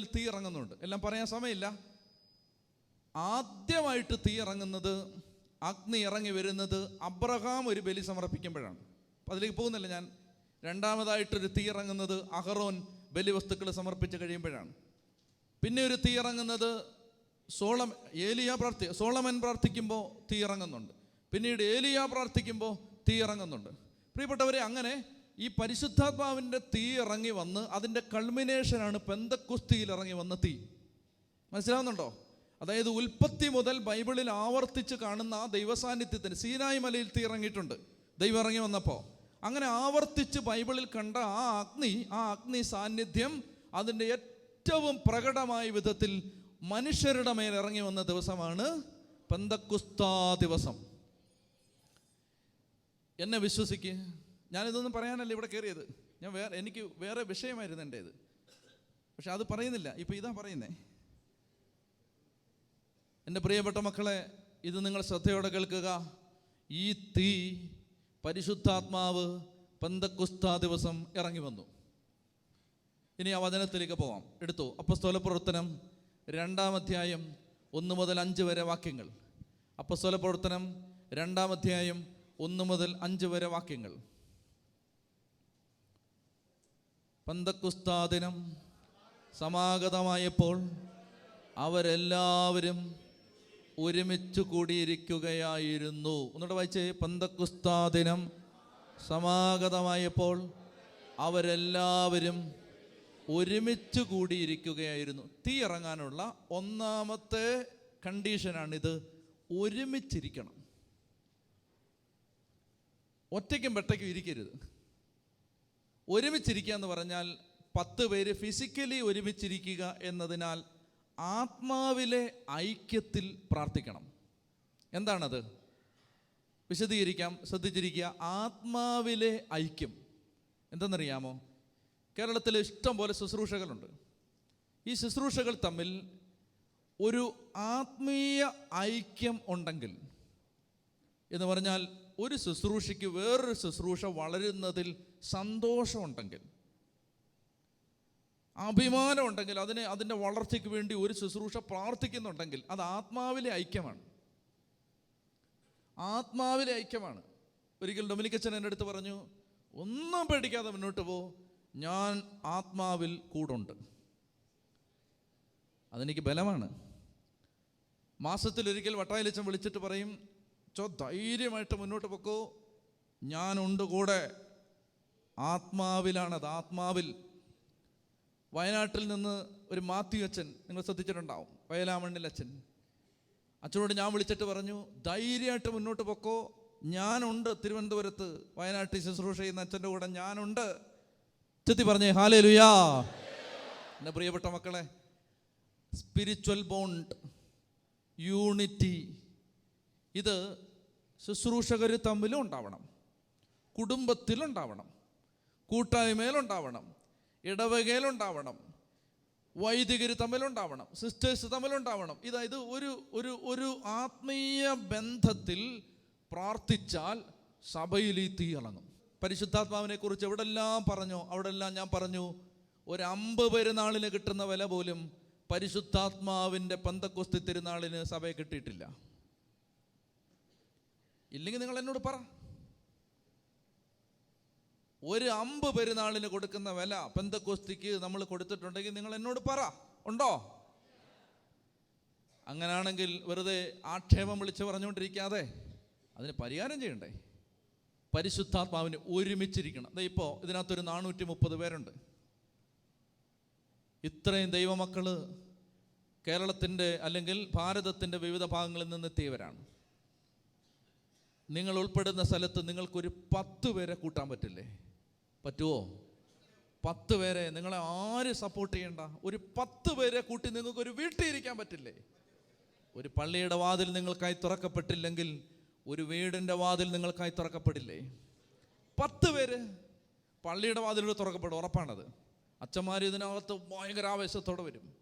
സന്ദർഭങ്ങളിൽ തീ ഇറങ്ങുന്നുണ്ട്. എല്ലാം പറയാൻ സമയമില്ല. ആദ്യമായിട്ട് തീ ഇറങ്ങുന്നത് അഗ്നി ഇറങ്ങി വരുന്നത് അബ്രഹാം ഒരു ബലി സമർപ്പിക്കുമ്പോഴാണ്. അപ്പം അതിലേക്ക് പോകുന്നില്ല ഞാൻ. രണ്ടാമതായിട്ടൊരു തീ ഇറങ്ങുന്നത് അഹറോൻ ബലി വസ്തുക്കൾ സമർപ്പിച്ച് കഴിയുമ്പോഴാണ്. പിന്നെ ഒരു തീ ഇറങ്ങുന്നത് സോളം ഏലിയ പ്രാർത്ഥി സോളമൻ പ്രാർത്ഥിക്കുമ്പോൾ തീ ഇറങ്ങുന്നുണ്ട്. പിന്നീട് ഏലിയ പ്രാർത്ഥിക്കുമ്പോൾ തീ ഇറങ്ങുന്നുണ്ട്. പ്രിയപ്പെട്ടവരെ അങ്ങനെ ഈ പരിശുദ്ധാത്മാവിന്റെ തീ ഇറങ്ങി വന്ന് അതിന്റെ കൾമിനേഷനാണ് പെന്തക്കുസ്തിയിൽ ഇറങ്ങി വന്ന തീ. മനസ്സിലാവുന്നുണ്ടോ? അതായത് ഉൽപ്പത്തി മുതൽ ബൈബിളിൽ ആവർത്തിച്ച് കാണുന്ന ആ ദൈവസാന്നിധ്യത്തിന് സീനായി മലയിൽ തീ ഇറങ്ങിയിട്ടുണ്ട്. ദൈവം ഇറങ്ങി വന്നപ്പോൾ അങ്ങനെ ആവർത്തിച്ച് ബൈബിളിൽ കണ്ട ആ അഗ്നി ആ അഗ്നി സാന്നിധ്യം അതിന്റെ ഏറ്റവും പ്രകടമായ വിധത്തിൽ മനുഷ്യരുടെ മേൽ ഇറങ്ങി വന്ന ദിവസമാണ് പെന്തക്കുസ്താ ദിവസം. എന്നെ വിശ്വസിക്ക്. ഞാനിതൊന്നും പറയാനല്ല ഇവിടെ കയറിയത്. ഞാൻ വേറെ എനിക്ക് വേറെ വിഷയമായിരുന്നു ഇത്. പക്ഷെ അത് പറയുന്നില്ല. ഇപ്പം ഇതാ പറയുന്നേ. എന്റെ പ്രിയപ്പെട്ട മക്കളെ ഇത് നിങ്ങൾ ശ്രദ്ധയോടെ കേൾക്കുക. ഈ തീ പരിശുദ്ധാത്മാവ് പന്തക്കുസ്താ ദിവസം ഇറങ്ങി വന്നു. ഇനി ആ വചനത്തിലേക്ക് പോവാം. എടുത്തു. അപ്പസ്തോല പ്രവർത്തനം രണ്ടാം അധ്യായം ഒന്ന് മുതൽ അഞ്ച് വരെ വാക്യങ്ങൾ. അപ്പസ്തോല പ്രവർത്തനം രണ്ടാം അധ്യായം ഒന്ന് മുതൽ അഞ്ച് വരെ വാക്യങ്ങൾ. പന്തക്കുസ്താ ദിനം സമാഗതമായപ്പോൾ അവരെല്ലാവരും ഒരുമിച്ച് കൂടിയിരിക്കുകയായിരുന്നു. ഒന്നുകൂടെ വായിച്ചേ. പന്തക്കുസ്താ ദിനം സമാഗതമായപ്പോൾ അവരെല്ലാവരും ഒരുമിച്ച് കൂടിയിരിക്കുകയായിരുന്നു. തീ ഇറങ്ങാനുള്ള ഒന്നാമത്തെ കണ്ടീഷനാണിത്. ഒരുമിച്ചിരിക്കണം. ഒറ്റയ്ക്കും പെട്ടയ്ക്കും ഇരിക്കരുത്. ഒരുമിച്ചിരിക്കുക എന്ന് പറഞ്ഞാൽ പത്ത് പേര് ഫിസിക്കലി ഒരുമിച്ചിരിക്കുക എന്നതിനാൽ ആത്മാവിലെ ഐക്യത്തിൽ പ്രാർത്ഥിക്കണം. എന്താണത്? വിശദീകരിക്കാം ശ്രദ്ധിച്ചിരിക്കുക. ആത്മാവിലെ ഐക്യം. എന്തെന്നറിയാമോ? കേരളത്തിൽ ഇഷ്ടം പോലെ ശുശ്രൂഷകളുണ്ട്. ഈ ശുശ്രൂഷകൾ തമ്മിൽ ഒരു ആത്മീയ ഐക്യം ഉണ്ടെങ്കിൽ എന്ന് പറഞ്ഞാൽ ഒരു ശുശ്രൂഷയ്ക്ക് വേറൊരു ശുശ്രൂഷ വളരുന്നതിൽ സന്തോഷമുണ്ടെങ്കിൽ അഭിമാനം ഉണ്ടെങ്കിൽ അതിനെ അതിന്റെ വളർച്ചയ്ക്ക് വേണ്ടി ഒരു ശുശ്രൂഷ പ്രാർത്ഥിക്കുന്നുണ്ടെങ്കിൽ അത് ആത്മാവിലെ ഐക്യമാണ്. ആത്മാവിലെ ഐക്യമാണ്. ഒരിക്കൽ ഡൊമിനിക്കച്ചൻ എന്റെ അടുത്ത് പറഞ്ഞു ഒന്നും പേടിക്കാതെ മുന്നോട്ട് പോ. ഞാൻ ആത്മാവിൽ കൂടുണ്ട്. അതെനിക്ക് ബലമാണ്. മാസത്തിലൊരിക്കൽ വട്ടായിലച്ചൻ വിളിച്ചിട്ട് പറയും ചോ ധൈര്യമായിട്ട് മുന്നോട്ട് പൊക്കോ. ഞാനുണ്ട് കൂടെ. ആത്മാവിലാണത്. ആത്മാവിൽ വയനാട്ടിൽ നിന്ന് ഒരു മാത്യു അച്ഛൻ നിങ്ങൾ ശ്രദ്ധിച്ചിട്ടുണ്ടാവും വയലാമണ്ണിൽ അച്ഛൻ. അച്ഛനോട് ഞാൻ വിളിച്ചിട്ട് പറഞ്ഞു ധൈര്യമായിട്ട് മുന്നോട്ട് പൊക്കോ. ഞാനുണ്ട് തിരുവനന്തപുരത്ത് വയനാട്ടിൽ ശുശ്രൂഷ ചെയ്യുന്ന അച്ഛന്റെ കൂടെ ഞാനുണ്ട്. ചെത്തി പറഞ്ഞേ ഹാലേ ലുയാ എന്റെ പ്രിയപ്പെട്ട മക്കളെ സ്പിരിച്വൽ ബോണ്ട് യൂണിറ്റി ഇത് ശുശ്രൂഷകർ തമ്മിലും ഉണ്ടാവണം. കുടുംബത്തിലുണ്ടാവണം. കൂട്ടായ്മയിലുണ്ടാവണം ഇടവകയിലുണ്ടാവണം വൈദികർ തമ്മിലുണ്ടാവണം സിസ്റ്റേഴ്സ് തമ്മിലുണ്ടാവണം. ഇതായത് ഒരു ഒരു ഒരു ആത്മീയ ബന്ധത്തിൽ പ്രാർത്ഥിച്ചാൽ സഭയിൽ ഈ തീ ഇളങ്ങും പരിശുദ്ധാത്മാവിനെ കുറിച്ച് എവിടെല്ലാം പറഞ്ഞോ അവിടെല്ലാം ഞാൻ പറഞ്ഞു ഒരു അമ്പ് പെരുന്നാളിന് കിട്ടുന്ന വില പോലും പരിശുദ്ധാത്മാവിന്റെ പന്തക്കൊസ്തി തിരുനാളിന് സഭയെ കിട്ടിയിട്ടില്ല. ഇല്ലെങ്കിൽ നിങ്ങൾ എന്നോട് പറ. ഒരു അമ്പ് പെരുന്നാളിന് കൊടുക്കുന്ന വില പെന്തക്കോസ്തിക്ക് നമ്മൾ കൊടുത്തിട്ടുണ്ടെങ്കിൽ നിങ്ങൾ എന്നോട് പറ. ഉണ്ടോ? അങ്ങനാണെങ്കിൽ വെറുതെ ആക്ഷേപം വിളിച്ച് പറഞ്ഞുകൊണ്ടിരിക്കാതെ അതിന് പരിഹാരം ചെയ്യണ്ടേ? പരിശുദ്ധാത്മാവിന് ഒരുമിച്ചിരിക്കണം. ദേ ഇപ്പോൾ ഇതിനകത്തൊരു നാനൂറ്റി മുപ്പത് പേരുണ്ട്. ഇത്രയും ദൈവമക്കൾ കേരളത്തിന്റെ അല്ലെങ്കിൽ ഭാരതത്തിന്റെ വിവിധ ഭാഗങ്ങളിൽ നിന്ന് എത്തിയവരാണ് നിങ്ങൾ ഉൾപ്പെടുന്ന സ്ഥലത്ത് നിങ്ങൾക്കൊരു പത്ത് പേരെ കൂട്ടാൻ പറ്റില്ലേ? പറ്റുമോ പത്ത് പേരെ നിങ്ങളെ ആര് സപ്പോർട്ട് ചെയ്യണ്ട? ഒരു പത്ത് പേരെ കൂട്ടി നിങ്ങൾക്ക് ഒരു വീട്ടിൽ ഇരിക്കാൻ പറ്റില്ലേ? ഒരു പള്ളിയുടെ വാതിൽ നിങ്ങൾക്കായി തുറക്കപ്പെട്ടില്ലെങ്കിൽ ഒരു വീടിന്റെ വാതിൽ നിങ്ങൾക്കായി തുറക്കപ്പെടില്ലേ? പത്ത് പേര് പള്ളിയുടെ വാതിലൂടെ തുറക്കപ്പെടും ഉറപ്പാണത്. അച്ഛന്മാർ ഇതിനകത്ത് ഭയങ്കര ആവേശത്തോടെ വരും.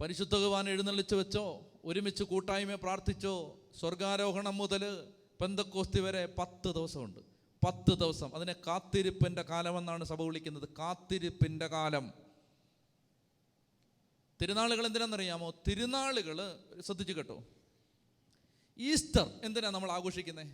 പരിശുദ്ധ ഭഗവാൻ എഴുന്നള്ളിച്ച് വെച്ചോ ഒരുമിച്ച് കൂട്ടായ്മ പ്രാർത്ഥിച്ചോ സ്വർഗാരോഹണം മുതൽ പെന്തക്കോസ്തി വരെ പത്ത് ദിവസമുണ്ട്. പത്ത് ദിവസം. അതിനെ കാത്തിരിപ്പിന്റെ കാലമെന്നാണ് സഭ വിളിക്കുന്നത്. കാത്തിരിപ്പിന്റെ കാലം. തിരുനാളുകൾ എന്തിനാണെന്നറിയാമോ? തിരുനാളുകൾ ശ്രദ്ധിച്ചു കേട്ടോ. ഈസ്റ്റർ എന്തിനാ നമ്മൾ ആഘോഷിക്കുന്നത്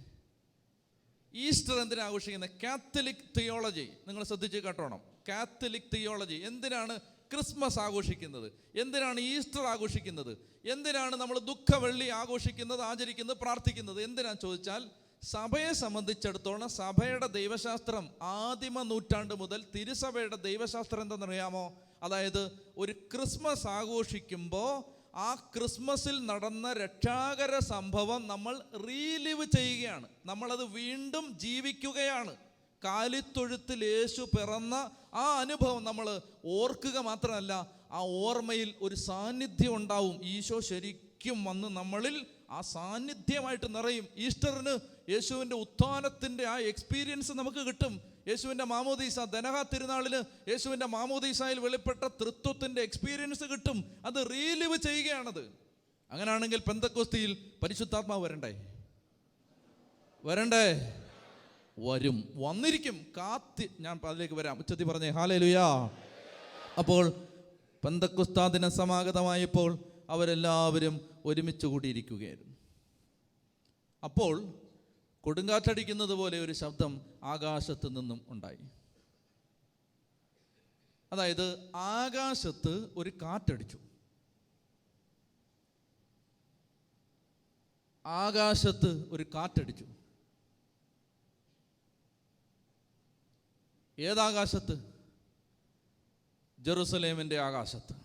ഈസ്റ്റർ എന്തിനാ ആഘോഷിക്കുന്നത് കാത്തലിക് തിയോളജി. നിങ്ങൾ ശ്രദ്ധിച്ച് കേട്ടോണം. Catholic theology. എന്തിനാണ് ക്രിസ്മസ് ആഘോഷിക്കുന്നത്? എന്തിനാണ് ഈസ്റ്റർ ആഘോഷിക്കുന്നത്? എന്തിനാണ് നമ്മൾ ദുഃഖവെള്ളി ആഘോഷിക്കുന്നത് ആചരിക്കുന്നത് പ്രാർത്ഥിക്കുന്നത്? എന്തിനാ ചോദിച്ചാൽ സഭയെ സംബന്ധിച്ചിടത്തോളം സഭയുടെ ദൈവശാസ്ത്രം ആദിമ നൂറ്റാണ്ട് മുതൽ തിരുസഭയുടെ ദൈവശാസ്ത്രം എന്തെന്നറിയാമോ അതായത് ഒരു ക്രിസ്മസ് ആഘോഷിക്കുമ്പോൾ ആ ക്രിസ്മസിൽ നടന്ന രക്ഷാകര സംഭവം നമ്മൾ റീലിവ് ചെയ്യുകയാണ്. നമ്മളത് വീണ്ടും ജീവിക്കുകയാണ്. കാലിത്തൊഴുത്തിൽ യേശു പിറന്ന ആ അനുഭവം നമ്മൾ ഓർക്കുക മാത്രമല്ല ആ ഓർമ്മയിൽ ഒരു സാന്നിധ്യം ഉണ്ടാവും. ഈശോ ശരിക്കും വന്ന് നമ്മളിൽ ആ സാന്നിധ്യമായിട്ട് നിറയും. ഈസ്റ്ററിന് യേശുവിന്റെ ഉത്ഥാനത്തിന്റെ ആ എക്സ്പീരിയൻസ് നമുക്ക് കിട്ടും. യേശുവിന്റെ മാമോദീസ ധനഹ തിരുനാളിന് യേശുവിന്റെ മാമോദീസയിൽ വെളിപ്പെട്ട തൃത്വത്തിന്റെ എക്സ്പീരിയൻസ് കിട്ടും. അത് റീലിവ് ചെയ്യുകയാണത്. അങ്ങനെയാണെങ്കിൽ പെന്തക്കോസ്തിയിൽ പരിശുദ്ധാത്മാവ് വരണ്ടേ? വരണ്ടേ? വരും. വന്നിരിക്കും. കാത്തി ഞാൻ അതിലേക്ക് വരാം. ഉച്ചത്തി പറഞ്ഞേ ഹാലേ ലുയാ അപ്പോൾ പന്തക്കുസ്താദിന സമാഗതമായപ്പോൾ അവരെല്ലാവരും ഒരുമിച്ച് കൂടിയിരിക്കുകയായിരുന്നു. അപ്പോൾ കൊടുങ്കാറ്റടിക്കുന്നത് പോലെ ഒരു ശബ്ദം ആകാശത്ത് നിന്നും ഉണ്ടായി. അതായത് ആകാശത്ത് ഒരു കാറ്റടിച്ചു. ആകാശത്ത് ഒരു കാറ്റടിച്ചു. ഏതാകാശത്ത്? ജെറുസലേമിന്റെ ആകാശത്ത്.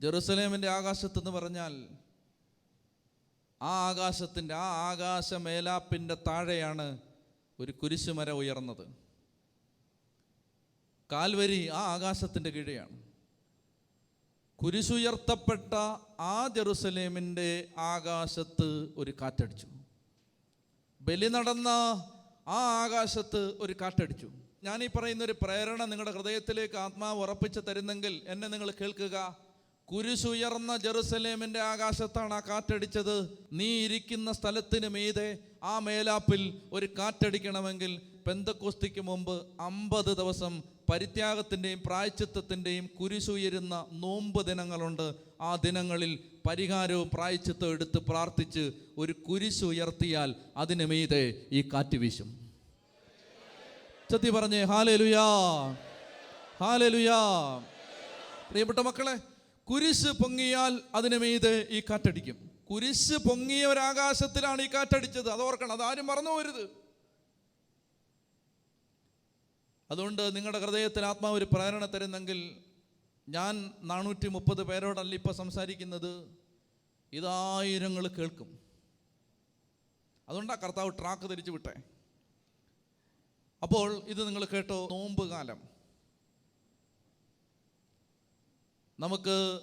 ജെറുസലേമിന്റെ ആകാശത്ത് എന്ന് പറഞ്ഞാൽ ആ ആകാശത്തിന്റെ ആ ആകാശ മേലാപ്പിന്റെ താഴെയാണ് ഒരു കുരിശുമര ഉയർന്നത്. കാൽവരി ആ ആകാശത്തിന്റെ കീഴെയാണ്. കുരിശുയർത്തപ്പെട്ട ആ ജെറുസലേമിന്റെ ആകാശത്ത് ഒരു കാറ്റടിച്ചു. ബലി നടന്ന ആ ആകാശത്ത് ഒരു കാറ്റടിച്ചു. ഞാൻ ഈ ഒരു പ്രേരണ നിങ്ങളുടെ ഹൃദയത്തിലേക്ക് ആത്മാവ് ഉറപ്പിച്ച് തരുന്നെങ്കിൽ എന്നെ നിങ്ങൾ കേൾക്കുക. കുരിശുയർന്ന ജെറുസലേമിന്റെ ആകാശത്താണ് ആ കാറ്റടിച്ചത്. നീ ഇരിക്കുന്ന സ്ഥലത്തിന് മീതെ ആ മേലാപ്പിൽ ഒരു കാറ്റടിക്കണമെങ്കിൽ പെന്തക്കോസ്തിക്ക് മുമ്പ് അമ്പത് ദിവസം പരിത്യാഗത്തിന്റെയും പ്രായച്ചിത്തത്തിന്റെയും കുരിശുയരുന്ന നോമ്പ് ദിനങ്ങളുണ്ട്. ആ ദിനങ്ങളിൽ പരിഹാരവും പ്രായച്ചിത്തവും എടുത്ത് പ്രാർത്ഥിച്ച് ഒരു കുരിശ് ഉയർത്തിയാൽ അതിന് മീതെ ഈ കാറ്റ് വീശും. ചത്തി പറഞ്ഞേ ഹാലലുയാ ഹാലലുയാ. പ്രിയപ്പെട്ട മക്കളെ കുരിശ് പൊങ്ങിയാൽ അതിന് മീതെ ഈ കാറ്റടിക്കും. കുരിശ് പൊങ്ങിയ ഒരാകാശത്തിലാണ് ഈ കാറ്റടിച്ചത്. അത് ഓർക്കണം അതാരും മറന്നു പോരുത്. അതുകൊണ്ട് നിങ്ങളുടെ ഹൃദയത്തിൽ ആത്മാവ് ഒരു പ്രേരണ തരുന്നെങ്കിൽ ഞാൻ നാനൂറ്റി മുപ്പത് പേരോടല്ല ഇപ്പം സംസാരിക്കുന്നത്. ഇതായിരങ്ങൾ കേൾക്കും. അതുകൊണ്ടാണ് കർത്താവ് ട്രാക്ക് തിരിച്ചു വിട്ടേ. അപ്പോൾ ഇത് നിങ്ങൾ കേട്ടോ നോമ്പ് കാലം. നമുക്ക്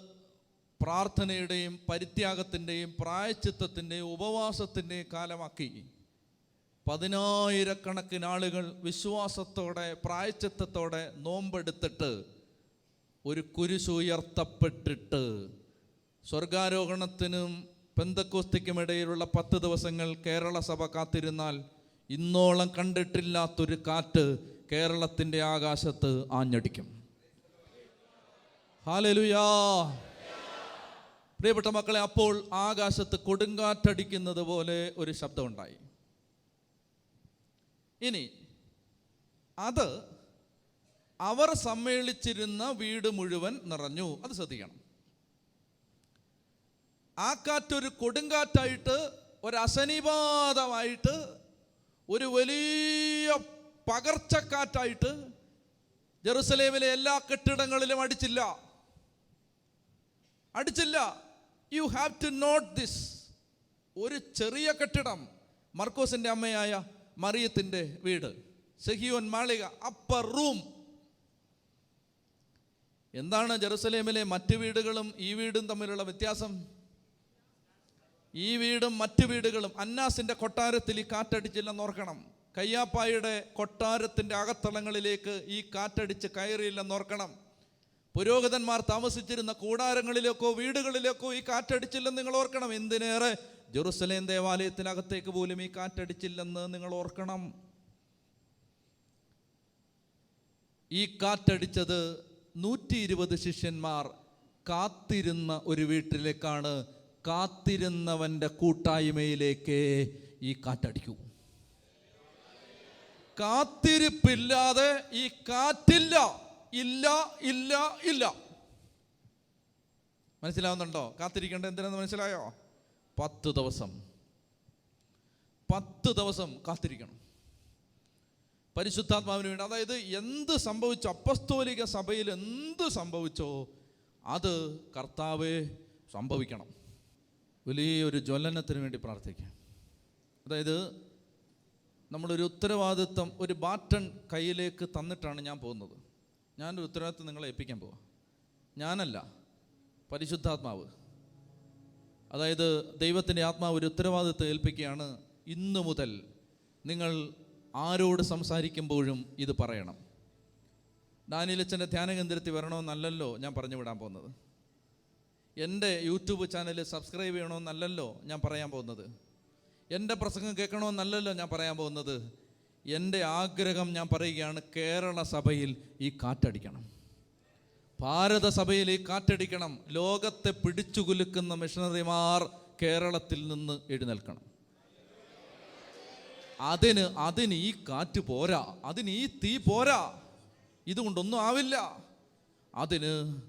പ്രാർത്ഥനയുടെയും പരിത്യാഗത്തിന്റെയും പ്രായച്ചിത്തത്തിന്റെയും ഉപവാസത്തിന്റെയും കാലമാക്കി. പതിനായിരക്കണക്കിന് ആളുകൾ വിശ്വാസത്തോടെ പ്രായച്ചിത്തത്തോടെ നോമ്പെടുത്തിട്ട് ഒരു കുരിശുയർത്തപ്പെട്ടിട്ട് സ്വർഗാരോഹണത്തിനും പെന്തക്കോസ്തിക്കുമിടയിലുള്ള പത്ത് ദിവസങ്ങൾ കേരള സഭ കാത്തിരുന്നാൽ ഇന്നോളം കണ്ടിട്ടില്ലാത്തൊരു കാറ്റ് കേരളത്തിന്റെ ആകാശത്ത് ആഞ്ഞടിക്കും. ഹാലലുയാ. പ്രിയപ്പെട്ട മക്കളെ അപ്പോൾ ആകാശത്ത് കൊടുങ്കാറ്റടിക്കുന്നത് പോലെ ഒരു ശബ്ദമുണ്ടായി. ഇനി അത് അവർ സമ്മേളിച്ചിരുന്ന വീട് മുഴുവൻ നിറഞ്ഞു. അത് ശ്രദ്ധിക്കണം. ആ കാറ്റൊരു കൊടുങ്കാറ്റായിട്ട് ഒരു അസനിപാതമായിട്ട് ഒരു വലിയ പകർച്ചക്കാറ്റായിട്ട് ജെറുസലേമിലെ എല്ലാ കെട്ടിടങ്ങളിലും അടിച്ചില്ല. അടിച്ചില്ല. You have to note this ഒരു ചെറിയ കെട്ടിടം മർക്കോസിന്റെ അമ്മയായ മറിയത്തിന്റെ വീട്. സെഹിയോൻ മാളിക അപ്പർ റൂം എന്താണ് ജെറുസലേമിലെ മറ്റ് വീടുകളും ഈ വീടും തമ്മിലുള്ള വ്യത്യാസം? ഈ വീടും മറ്റ് വീടുകളും അന്നാസിന്റെ കൊട്ടാരത്തിൽ ഈ കാറ്റടിച്ചില്ലെന്ന് ഓർക്കണം. കയ്യാപ്പായുടെ കൊട്ടാരത്തിന്റെ അകത്തളങ്ങളിലേക്ക് ഈ കാറ്റടിച്ച് കയറിയില്ലെന്ന് ഓർക്കണം. പുരോഹിതന്മാർ താമസിച്ചിരുന്ന കൂടാരങ്ങളിലേക്കോ വീടുകളിലേക്കോ ഈ കാറ്റടിച്ചില്ലെന്ന് നിങ്ങൾ ഓർക്കണം. എന്തിനേറെ? ജെറുസലേം ദേവാലയത്തിനകത്തേക്ക് പോലും ഈ കാറ്റടിച്ചില്ലെന്ന് നിങ്ങൾ ഓർക്കണം. ഈ കാറ്റടിച്ചത് നൂറ്റി ഇരുപത് ശിഷ്യന്മാർ കാത്തിരുന്ന ഒരു വീട്ടിലേക്കാണ്. കാത്തിരുന്നവന്റെ കൂട്ടായ്മയിലേക്ക് ഈ കാറ്റടിക്കൂ. കാത്തിരിപ്പില്ലാതെ ഈ കാറ്റില്ല. ഇല്ല ഇല്ല ഇല്ല. മനസ്സിലാവുന്നുണ്ടോ? കാത്തിരിക്കേണ്ട എന്തിനാന്ന് മനസ്സിലായോ? പത്ത് ദിവസം. പത്ത് ദിവസം കാത്തിരിക്കണം. പരിശുദ്ധാത്മാവിന് വേണ്ടി. അതായത് എന്ത് സംഭവിച്ചോ? അപ്പസ്തോലിക സഭയിൽ എന്ത് സംഭവിച്ചോ അത് കർത്താവ് സംഭവിക്കണം. വലിയൊരു ജ്വലനത്തിന് വേണ്ടി പ്രാർത്ഥിക്കാം. അതായത് നമ്മളൊരു ഉത്തരവാദിത്വം ഒരു ബാറ്റൺ കയ്യിലേക്ക് തന്നിട്ടാണ് ഞാൻ പോകുന്നത്. ഞാനൊരു ഉത്തരവാദിത്വം നിങ്ങളെ ഏൽപ്പിക്കാൻ പോവാം. ഞാനല്ല പരിശുദ്ധാത്മാവ്. അതായത് ദൈവത്തിന്റെ ആത്മാവ് ഒരു ഉത്തരവാദിത്വം ഏൽപ്പിക്കുകയാണ് ഇന്നു മുതൽ നിങ്ങൾ ആരോട് സംസാരിക്കുമ്പോഴും ഇത് പറയണം. ഡാനിയലച്ചന്റെ ധ്യാന കേന്ദ്രത്തിൽ വരണമെന്നല്ലല്ലോ ഞാൻ പറഞ്ഞു വിടാൻ പോകുന്നത്. എന്റെ യൂട്യൂബ് ചാനൽ സബ്സ്ക്രൈബ് ചെയ്യണമെന്നല്ലല്ലോ ഞാൻ പറയാൻ പോകുന്നത്. എന്റെ പ്രസംഗം കേൾക്കണമെന്നല്ലല്ലോ ഞാൻ പറയാൻ പോകുന്നത്. എന്റെ ആഗ്രഹം ഞാൻ പറയുകയാണ് കേരള സഭയിൽ ഈ കാറ്റടിക്കണം. ഭാരതസഭയിൽ ഈ കാറ്റടിക്കണം. ലോകത്തെ പിടിച്ചു കുലുക്കുന്ന മിഷണറിമാർ കേരളത്തിൽ നിന്ന് എഴുന്നേൽക്കണം. അതിന് അതിന് ഈ കാറ്റ് പോരാ അതിന് ഈ തീ പോരാ ഇതുകൊണ്ടൊന്നും ആവില്ല. അതിന്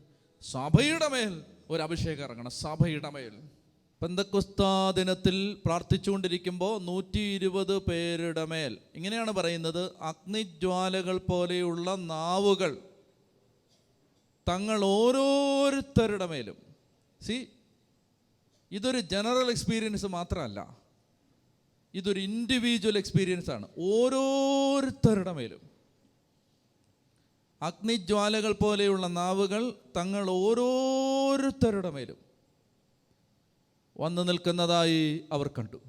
സഭയുടെ മേൽ ഒരു അഭിഷേകം ഇറങ്ങണം സഭയുടെ മേൽ. പെന്തക്കുസ്താ ദിനത്തിൽ പ്രാർത്ഥിച്ചുകൊണ്ടിരിക്കുമ്പോൾ നൂറ്റി ഇരുപത് പേരുടെ മേൽ. ഇങ്ങനെയാണ് പറയുന്നത് അഗ്നിജ്വാലകൾ പോലെയുള്ള നാവുകൾ തങ്ങൾ ഓരോരുത്തരുടെ മേലും. സി ഇതൊരു ജനറൽ എക്സ്പീരിയൻസ് മാത്രമല്ല ഇതൊരു ഇൻഡിവിജ്വൽ എക്സ്പീരിയൻസ് ആണ്. ഓരോരുത്തരുടെ മേലും. അഗ്നിജ്വാലകൾ പോലെയുള്ള നാവുകൾ തങ്ങൾ ഓരോരുത്തരുടെ മേലും. വന്നു നിൽക്കുന്നതായി അവർ കണ്ടു.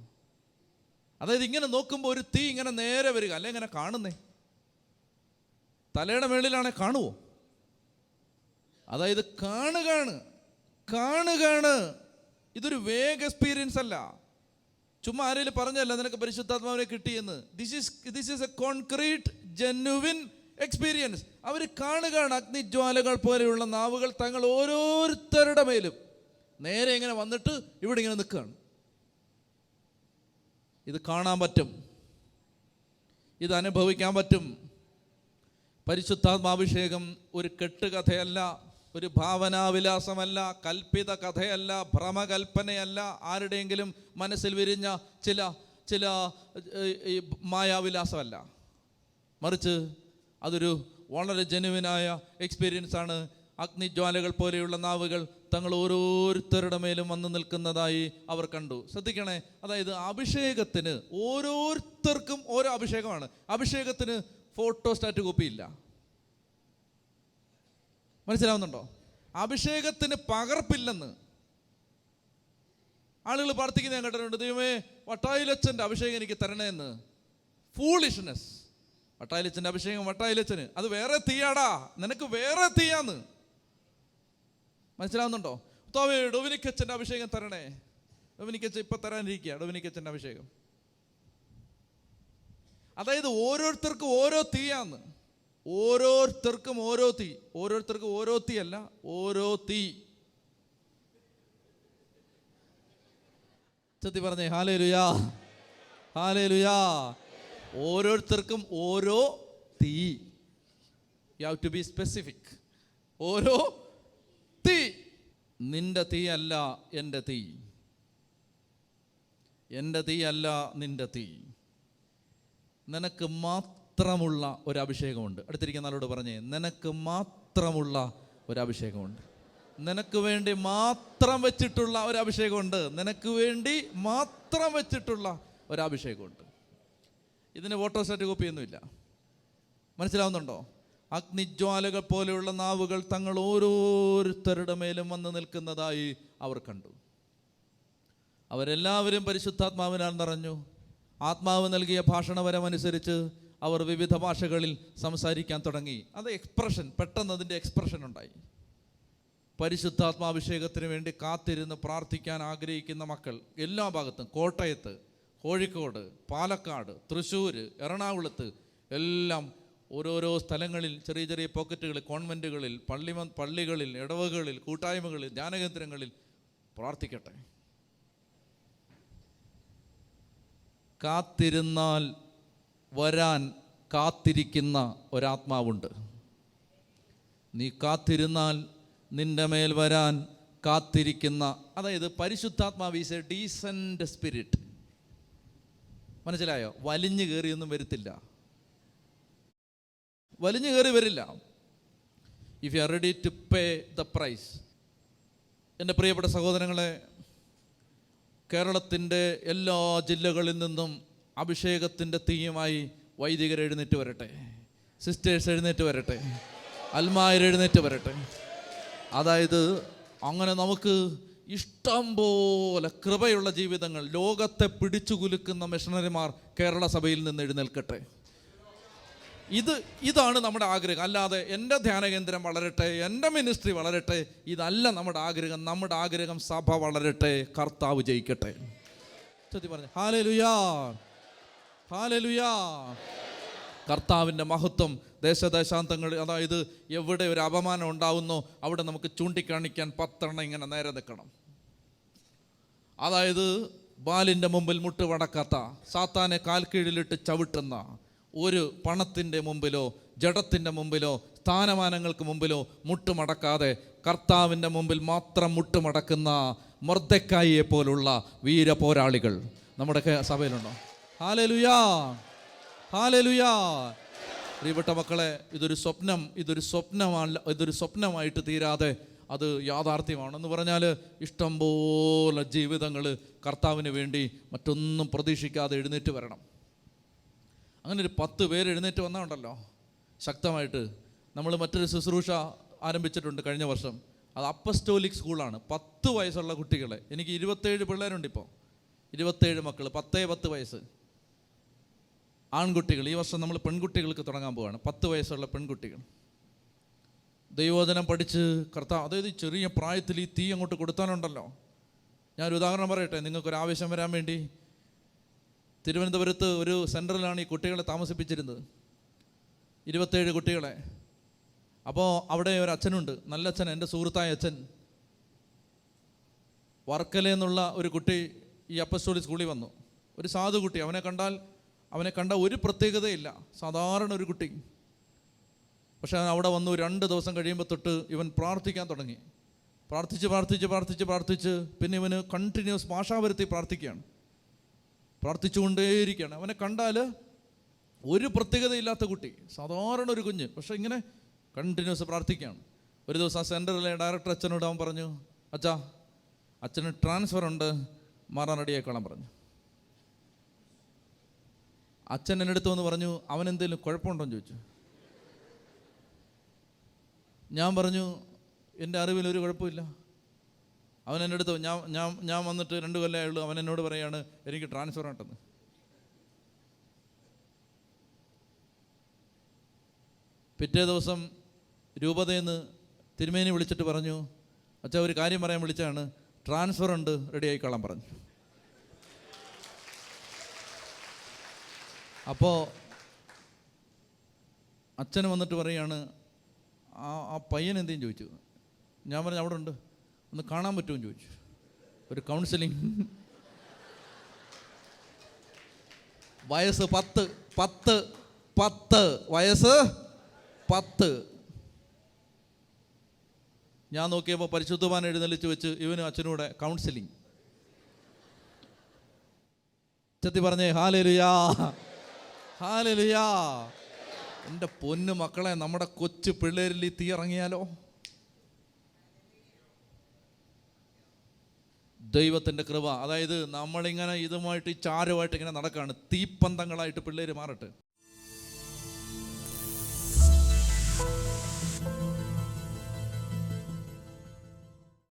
അതായത് ഇങ്ങനെ നോക്കുമ്പോൾ ഒരു തീ ഇങ്ങനെ നേരെ വരിക. അല്ലെ ഇങ്ങനെ കാണുന്നേ? തലയുടെ മേളിലാണെ കാണുമോ അതായത് കാണുകയാണ് കാണുകയാണ്. ഇതൊരു വേഗ എക്സ്പീരിയൻസ് അല്ല. ചുമ്മാ ആരെങ്കിലും പറഞ്ഞല്ല നിനക്ക് പരിശുദ്ധാത്മാവിനെ കിട്ടിയെന്ന് this is this is a concrete genuine experience അവർ കാണുകയാണ് അഗ്നിജ്വാലകൾ പോലെയുള്ള നാവുകൾ തങ്ങൾ ഓരോരുത്തരുടെ മേലും. നേരെ ഇങ്ങനെ വന്നിട്ട് ഇവിടെ ഇങ്ങനെ നിൽക്കുകയാണ്. ഇത് കാണാൻ പറ്റും. ഇത് അനുഭവിക്കാൻ പറ്റും. പരിശുദ്ധാത്മാഭിഷേകം ഒരു കെട്ടുകഥയല്ല ഒരു ഭാവനാവിലാസമല്ല കൽപ്പിത കഥയല്ല ഭ്രമകൽപ്പനയല്ല. ആരുടെയെങ്കിലും മനസ്സിൽ വിരിഞ്ഞ ചില ചില മായാവിലാസമല്ല. മറിച്ച് അതൊരു വളരെ ജനുവിനായ എക്സ്പീരിയൻസ് ആണ് അഗ്നിജ്വാലകൾ പോലെയുള്ള നാവുകൾ തങ്ങൾ ഓരോരുത്തരുടെ മേലും വന്നു നിൽക്കുന്നതായി അവർ കണ്ടു. ശ്രദ്ധിക്കണേ അതായത് അഭിഷേകത്തിന് ഓരോരുത്തർക്കും ഓരോ അഭിഷേകമാണ്. അഭിഷേകത്തിന് ഫോട്ടോ സ്റ്റാറ്റ് കോപ്പി ഇല്ല മനസ്സിലാവുന്നുണ്ടോ? അഭിഷേകത്തിന് പകർപ്പില്ലെന്ന്. ആളുകൾ പ്രാർത്ഥിക്കുന്ന ഞാൻ കേട്ടിട്ടുണ്ട് ദൈവമേ വട്ടായിലച്ചന്റെ അഭിഷേകം എനിക്ക് തരണേ എന്ന് ഫൂളിഷ്നെസ് വട്ടായിലച്ചന്റെ അഭിഷേകം വട്ടായിലച്ചന്. അത് വേറെ തീയാടാ. നിനക്ക് വേറെ തീയാന്ന്. മനസ്സിലാവുന്നുണ്ടോ? ഉത്താവേ ഡൊമിനിക്കച്ചന്റെ അഭിഷേകം തരണേ. ഡൊമിനിക്കച്ചൻ ഇപ്പം തരാനിരിക്കുക ഡൊമിനിക്കച്ചന്റെ അഭിഷേകം. അതായത് ഓരോരുത്തർക്കും ഓരോ തീയാന്ന് ഓരോരുത്തർക്കും ഓരോ തീ. ഓരോരുത്തർക്കും ഓരോ തീ അല്ല ഓരോ തീ. ചത്തി പറഞ്ഞേ ഹാലേ ലുയാ ഹാലേ ലുയാ ഓരോരുത്തർക്കും ഓരോ തീ. You have to be specific ഓരോ നിന്റെ തീ അല്ല എന്റെ തീ. എന്റെ തീ അല്ല നിന്റെ തീ. നിനക്ക് മാത്രമുള്ള ഒരു അഭിഷേകമുണ്ട് അടുത്തിരിക്കുന്ന ആളോട് പറഞ്ഞേ നിനക്ക് മാത്രമുള്ള ഒരു അഭിഷേകമുണ്ട് നിനക്ക് വേണ്ടി മാത്രം വെച്ചിട്ടുള്ള ഒരു അഭിഷേകമുണ്ട് നിനക്ക് വേണ്ടി മാത്രം വെച്ചിട്ടുള്ള ഒരു അഭിഷേകമുണ്ട് ഇതിന് ഫോട്ടോസ്റ്റാറ്റ് കോപ്പിയൊന്നുമില്ല. മനസ്സിലാവുന്നുണ്ടോ? അഗ്നിജ്വാലകൾ പോലെയുള്ള നാവുകൾ തങ്ങൾ ഓരോരുത്തരുടെ മേലും വന്ന് നിൽക്കുന്നതായി അവർ കണ്ടു. അവരെല്ലാവരും പരിശുദ്ധാത്മാവിനാൽ നിറഞ്ഞു. ആത്മാവ് നൽകിയ ഭാഷണവരമനുസരിച്ച് അവർ വിവിധ ഭാഷകളിൽ സംസാരിക്കാൻ തുടങ്ങി. അത് എക്സ്പ്രഷൻ പെട്ടെന്ന് അതിന്റെ എക്സ്പ്രഷൻ ഉണ്ടായി. പരിശുദ്ധാത്മാഭിഷേകത്തിന് വേണ്ടി കാത്തിരുന്ന് പ്രാർത്ഥിക്കാൻ ആഗ്രഹിക്കുന്ന മക്കൾ എല്ലാ ഭാഗത്തും കോട്ടയത്ത് കോഴിക്കോട് പാലക്കാട് തൃശ്ശൂർ എറണാകുളത്ത് എല്ലാം ഓരോരോ സ്ഥലങ്ങളിൽ ചെറിയ ചെറിയ പോക്കറ്റുകളിൽ കോൺവെന്റുകളിൽ പള്ളി പള്ളികളിൽ ഇടവകളിൽ കൂട്ടായ്മകളിൽ ധ്യാനകേന്ദ്രങ്ങളിൽ പ്രാർത്ഥിക്കട്ടെ. കാത്തിരുന്നാൽ വരാൻ കാത്തിരിക്കുന്ന ഒരാത്മാവുണ്ട്. നീ കാത്തിരുന്നാൽ നിന്റെ മേൽ വരാൻ കാത്തിരിക്കുന്ന അതായത് പരിശുദ്ധാത്മാവ് ഈസ് എ ഡീസന്റ് സ്പിരിറ്റ് മനസ്സിലായോ? വലിഞ്ഞു കയറിയൊന്നും വരത്തില്ല. വലിഞ്ഞു കയറി വരില്ല. If you are ready to pay the price എന്റെ പ്രിയപ്പെട്ട സഹോദരങ്ങളെ കേരളത്തിന്റെ എല്ലാ ജില്ലകളിൽ നിന്നും അഭിഷേകത്തിന്റെ തീയുമായി വൈദികർ എഴുന്നേറ്റ് വരട്ടെ. സിസ്റ്റേഴ്സ് എഴുന്നേറ്റ് വരട്ടെ. അൽമായർ എഴുന്നേറ്റ് വരട്ടെ. അതായത് അങ്ങനെ നമുക്ക് ഇഷ്ടം പോലെ കൃപയുള്ള ജീവിതങ്ങൾ ലോകത്തെ പിടിച്ചു കുലുക്കുന്ന മിഷണറിമാർ കേരള സഭയിൽ നിന്ന് എഴുന്നേൽക്കട്ടെ. ഇത് ഇതാണ് നമ്മുടെ ആഗ്രഹം. അല്ലാതെ എന്റെ ധ്യാനകേന്ദ്രം വളരട്ടെ എന്റെ മിനിസ്ട്രി വളരട്ടെ ഇതല്ല നമ്മുടെ ആഗ്രഹം. നമ്മുടെ ആഗ്രഹം സഭ വളരട്ടെ കർത്താവ് ജയിക്കട്ടെ. ചെത്തി പറഞ്ഞു ഹാലേ ലുയാ ഹാലേ ലുയാ കർത്താവിന്റെ മഹത്വം ദേശദേശാന്തങ്ങൾ അതായത് എവിടെ ഒരു അപമാനം ഉണ്ടാവുന്നോ അവിടെ നമുക്ക് ചൂണ്ടിക്കാണിക്കാൻ പത്തെണ്ണം ഇങ്ങനെ നേരെ നിൽക്കണം. അതായത് ബാലിന്റെ മുമ്പിൽ മുട്ടുവടക്കാത്ത സാത്താനെ കാൽക്കീഴിലിട്ട് ചവിട്ടുന്ന ഒരു പണത്തിന്റെ മുമ്പിലോ ജഡത്തിന്റെ മുമ്പിലോ സ്ഥാനമാനങ്ങൾക്ക് മുമ്പിലോ മുട്ടുമടക്കാതെ കർത്താവിന്റെ മുമ്പിൽ മാത്രം മുട്ടുമടക്കുന്ന മർദ്ദക്കായിയെ പോലുള്ള വീര പോരാളികൾ നമ്മുടെ സഭയിലുണ്ടോ? ഹാലലുയാ! ഹാലലുയാ! പ്രിയപ്പെട്ട മക്കളെ ഇതൊരു സ്വപ്നം ഇതൊരു സ്വപ്നമല്ല ഇതൊരു സ്വപ്നമായിട്ട് തീരാതെ അത് യാഥാർത്ഥ്യമാണെന്ന് പറഞ്ഞാൽ ഇഷ്ടംപോലെ ജീവിതങ്ങൾ കർത്താവിന് വേണ്ടി മറ്റൊന്നും പ്രതീക്ഷിക്കാതെ എഴുന്നേറ്റ് വരണം. അങ്ങനെ ഒരു പത്ത് പേര് എഴുന്നേറ്റ് വന്നതുണ്ടല്ലോ ശക്തമായിട്ട്. നമ്മൾ മറ്റൊരു ശുശ്രൂഷ ആരംഭിച്ചിട്ടുണ്ട് കഴിഞ്ഞ വർഷം. അത് അപ്പസ്റ്റോലിക് സ്കൂളാണ്. പത്ത് വയസ്സുള്ള കുട്ടികളെ. എനിക്ക് ഇരുപത്തേഴ് പിള്ളേരുണ്ട് ഇപ്പോൾ ഇരുപത്തേഴ് മക്കൾ പത്തേ പത്ത് വയസ്സ്. ആൺകുട്ടികൾ. ഈ വർഷം നമ്മൾ പെൺകുട്ടികൾക്ക് തുടങ്ങാൻ പോവാണ്. പത്ത് വയസ്സുള്ള പെൺകുട്ടികൾ. ദൈവോധനം പഠിച്ച് കർത്താവ് അതായത് ചെറിയ പ്രായത്തിൽ ഈ തീ അങ്ങോട്ട് കൊടുത്താലുണ്ടല്ലോ. ഞാനൊരു ഉദാഹരണം പറയട്ടെ? നിങ്ങൾക്കൊരു ആവശ്യം വരാൻ വേണ്ടി തിരുവനന്തപുരത്ത് ഒരു സെന്ററിലാണ് ഈ കുട്ടികളെ താമസിപ്പിച്ചിരുന്നത്. ഇരുപത്തേഴ് കുട്ടികളെ. അപ്പോൾ അവിടെ ഒരു അച്ഛനുണ്ട്. നല്ല അച്ഛൻ എന്റെ സുഹൃത്തായ അച്ഛൻ. വർക്കല എന്നുള്ള ഒരു കുട്ടി ഈ അപ്പസ്റ്റോളി സ്കൂളിൽ വന്നു. ഒരു സാധു കുട്ടി. അവനെ കണ്ടാൽ അവനെ കണ്ട ഒരു പ്രത്യേകതയില്ല. സാധാരണ ഒരു കുട്ടി. പക്ഷെ അവൻ അവിടെ വന്നു രണ്ട് ദിവസം കഴിയുമ്പോൾ തൊട്ട് ഇവൻ പ്രാർത്ഥിക്കാൻ തുടങ്ങി. പ്രാർത്ഥിച്ച് പ്രാർത്ഥിച്ച് പ്രാർത്ഥിച്ച് പ്രാർത്ഥിച്ച് പിന്നെ ഇവന് കണ്ടിന്യൂസ് ഭാഷാവരുത്തി പ്രാർത്ഥിക്കുകയാണ്. പ്രാർത്ഥിച്ചുകൊണ്ടേയിരിക്കുകയാണ്. അവനെ കണ്ടാൽ ഒരു പ്രത്യേകതയില്ലാത്ത കുട്ടി സാധാരണ ഒരു കുഞ്ഞ് പക്ഷെ ഇങ്ങനെ കണ്ടിന്യൂസ് പ്രാർത്ഥിക്കുകയാണ്. ഒരു ദിവസം ആ സെന്ററിലെ ഡയറക്ടർ അച്ഛനോട് അവൻ പറഞ്ഞു അച്ഛാ അച്ഛന് ട്രാൻസ്ഫർ ഉണ്ട് മാറാൻ പറഞ്ഞു. അച്ഛൻ എന്റെ അടുത്ത് വന്ന് പറഞ്ഞു അവൻ എന്തെങ്കിലും കുഴപ്പമുണ്ടോ? എന്ന് ചോദിച്ചു. ഞാൻ പറഞ്ഞു എന്റെ അറിവിൽ ഒരു കുഴപ്പമില്ല. അവൻ എന്റെ അടുത്ത് ഞാൻ ഞാൻ ഞാൻ വന്നിട്ട് രണ്ട് കൊല്ലമേ ഉള്ളൂ. അവൻ എന്നോട് പറയാണ് എനിക്ക് ട്രാൻസ്ഫർ ആട്ടെന്ന്. പിറ്റേ ദിവസം രൂപതയെന്ന് തിരുമേനി വിളിച്ചിട്ട് പറഞ്ഞു അച്ഛാ ഒരു കാര്യം പറയാൻ വിളിച്ചാണ് ട്രാൻസ്ഫർ ഉണ്ട് റെഡി ആയിക്കോളാൻ പറഞ്ഞു. അപ്പോൾ അച്ഛൻ വന്നിട്ട് പറയാണ് ആ ആ പയ്യൻ എന്തെങ്കിലും ചോദിച്ചു? ഞാൻ പറഞ്ഞു അവിടെ ഉണ്ട്. ഒന്ന് കാണാൻ പറ്റുമെന്ന് ചോദിച്ചു. ഒരു കൗൺസിലിംഗ് വയസ്സ് പത്ത് പത്ത് പത്ത്. വയസ്സ് പത്ത്. ഞാൻ നോക്കിയപ്പോൾ പരിശുദ്ധവാൻ എഴുന്നള്ളിച്ച് വെച്ച് ഇവനും അച്ഛനൂടെ കൗൺസിലിംഗ് ചെത്തി പറഞ്ഞേ ഹാലലുയാ ഹാലലുയാ. എന്റെ പൊന്നു മക്കളെ നമ്മുടെ കൊച്ചു പിള്ളേരിൽ തീ ഇറങ്ങിയാലോ? ദൈവത്തിന്റെ കൃപ. അതായത് നമ്മളിങ്ങനെ ഇതുമായിട്ട് ചാരുമായിട്ട് ഇങ്ങനെ നടക്കുകയാണ് തീപ്പന്തങ്ങളായിട്ട് പിള്ളേർ മാറട്ടെ.